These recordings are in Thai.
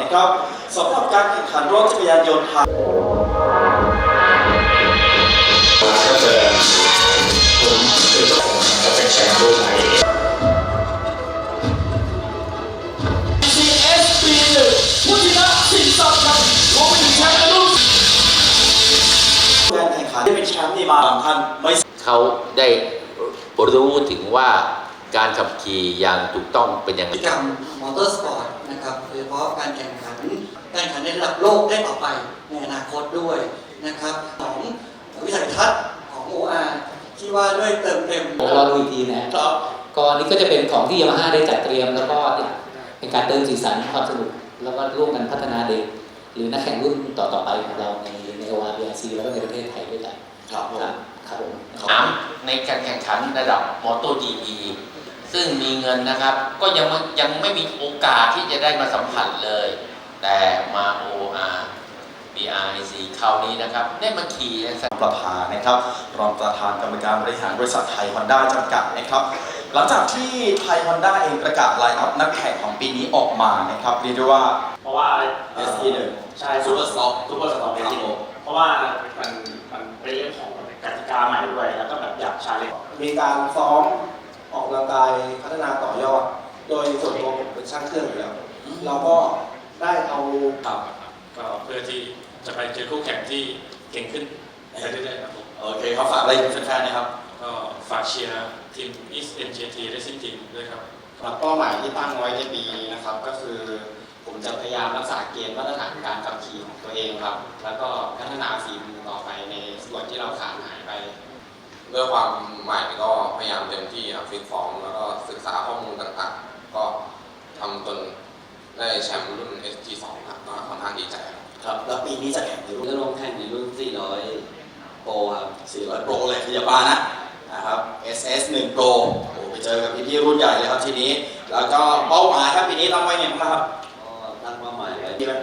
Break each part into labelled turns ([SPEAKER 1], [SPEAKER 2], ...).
[SPEAKER 1] นะครับสำหรับการแข่งขันรถจักรยานยนต์ไทย
[SPEAKER 2] ก็จะผมคือเจ้าของจะเป็นแชมป์โลกไทย
[SPEAKER 1] CSB หนึ่งผู้ชนะสิงห์สับครับรวมไปถึงแชมป์ในรุ่นการแข่งขันที่เป็นแชมป์นี่มาบางท่านไม่
[SPEAKER 3] เขาได้รู้ถึงว่า การขับขี่อย่างถูกต้องเป็นอย่างไร
[SPEAKER 4] กิจกรรมมอเตอร์สปอร์ตนะครับโดยเฉพาะการแข่งขันการแข่งขันในระดับโลกได้ต่อไปในอนาคตด้วยนะครับของวิสัยทัศน์ของ OR ที่ว่าด้วยเติมเต็ม
[SPEAKER 5] ของเราดูอีกทีนะครับก็อันนี้ก็จะเป็นของที่ยามาฮ่าได้จัดเตรียมแล้วก็เป็นการเติมสีสันความสนุกแล้วก็ร่วมกันพัฒนาเด็ก หรือนักแข่งรุ่นต่อๆไปของเราในในโอวาร์บีซีแล้วก็ในประเทศไทยด้วยกัน
[SPEAKER 1] ครับผม
[SPEAKER 5] ครับครับผม
[SPEAKER 3] ถามในการแข่งขันระดับมอเตอร์ดีอี ซึ่งมีเงินนะครับ ก็ยังไม่ยังไม่มีโอกาสที่จะได้มาสัมผัสเลย แต่มา OR BRC คราวนี้นะครับ ได้มาขี่ในสนาม
[SPEAKER 1] ประธานนะครับ รองประธานกรรมการบริหารบริษัทไทยฮอนด้าจำกัดนะครับ หลังจากที่ไทยฮอนด้าเองประกาศไลน์อัพนักแข่งของปีนี้ออกมานะครับเรียกได้ว่า
[SPEAKER 6] เพราะว่า
[SPEAKER 1] ST1
[SPEAKER 6] ใช่
[SPEAKER 1] ซูเปอร์สต็อก
[SPEAKER 6] ซูเปอร์สต็อก
[SPEAKER 1] ครับผม
[SPEAKER 6] เพราะว่ามันมันเป็นเรื่องของกติกาใหม่ด้วยแล้วก็แบบอยากชาเลนจ์
[SPEAKER 7] มีการซ้อม ออกกำลังกายพัฒนาต่อยอด โดยส่วนตัวผมเป็นช่างเครื่องอยู่แล้ว เราก็ได้เอา
[SPEAKER 1] ครับ
[SPEAKER 2] ก็เพื่อที่จะไปเจอคู่แข่งที่เก่งขึ้นไปเรื่อยๆครับผม
[SPEAKER 1] โอเคครับฝากอะไรถึงแฟนๆนะครับ
[SPEAKER 2] ก็ฝากเชียร์ทีม East NJT Racing Team ด้วยครับ
[SPEAKER 8] ครับเป้าหมายที่ตั้งไว้ในปีนี้นะครับ ก็คือผมจะพยายามรักษาเกณฑ์มาตรฐานการขับขี่ของตัวเองครับ แล้วก็พัฒนาฝีมือต่อไปในส่วนที่เราขาดหายไป
[SPEAKER 9] ด้วยความใหม่ก็พยายามเต็มที่ครับฟิตฟอร์มแล้วก็ศึกษาข้อมูลต่างๆ ก็ทำจนได้แชมป์รุ่น SG2 ครับก็ค่อนข้างดีใจครับ
[SPEAKER 1] ครับแล้วปีนี้จะแข่งในรุ่น
[SPEAKER 4] จะลงแข่งในรุ่น 400 โปรครับ
[SPEAKER 1] 400 Pro เลยที่จะมานะนะครับ SS 1 Pro โอ้ไปเจอกับพี่ๆรุ่นใหญ่เลยครับทีนี้ แล้วก็เป้าหมายครับปีนี้ตั้งไว้ไงบ้างครับ
[SPEAKER 4] ก็ตั้งเป้าหมายไว้
[SPEAKER 1] ดีไหม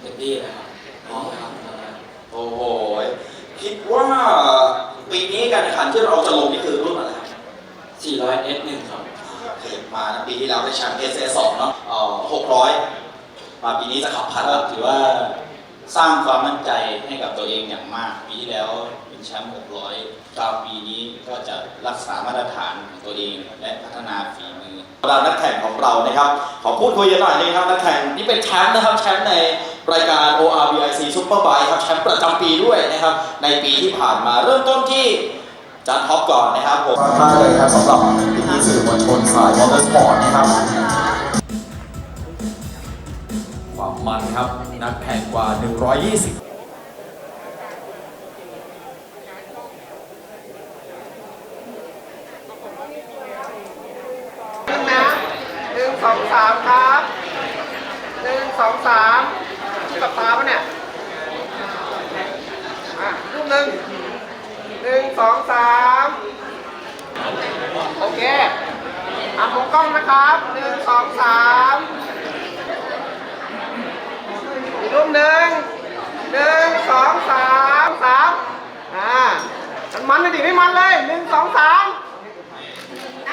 [SPEAKER 4] เต็มที่นะครับ
[SPEAKER 1] อ๋อครับโอ้โหคิดว่า ปีนี้การแข่งขันที่เราจะลงนี่คือรุ่นอะไรครับ
[SPEAKER 4] 400 S1 ครับ
[SPEAKER 1] เห็นมานะปีที่แล้วได้แชมป์ SS 2 เนาะเอ่อ600 มาปีนี้จะขับพันแล้วถือว่าสร้างความมั่นใจให้กับตัวเองอย่างมาก ปีที่แล้วเป็นแชมป์600ครับปีนี้ก็จะรักษามาตรฐานของตัวเองและพัฒนาฝีมือเรานักแข่งของเรานะครับ ขอพูดคุยกันหน่อยนะครับนักแข่งนี่เป็นแชมป์นะครับแชมป์ใน รายการ ORBIC Superbike ครับแชมป์ประจำปีด้วยนะครับ ในปีที่ผ่านมาเริ่มต้นที่จานท็อปก่อนนะครับผมมากเลยครับสำหรับพี่ๆสื่อมวลชนสายมอเตอร์สปอร์ตนะครับความมันครับ นักแข่งกว่า 120
[SPEAKER 7] นะหนึ่งสองสามครับหนึ่งสองสาม กับตาปะเนี่ยอะรูปหนึ่งหนึ่งสองสามโอเคอะมองกล้องนะครับหนึ่งสองสามอีกรูปหนึ่ง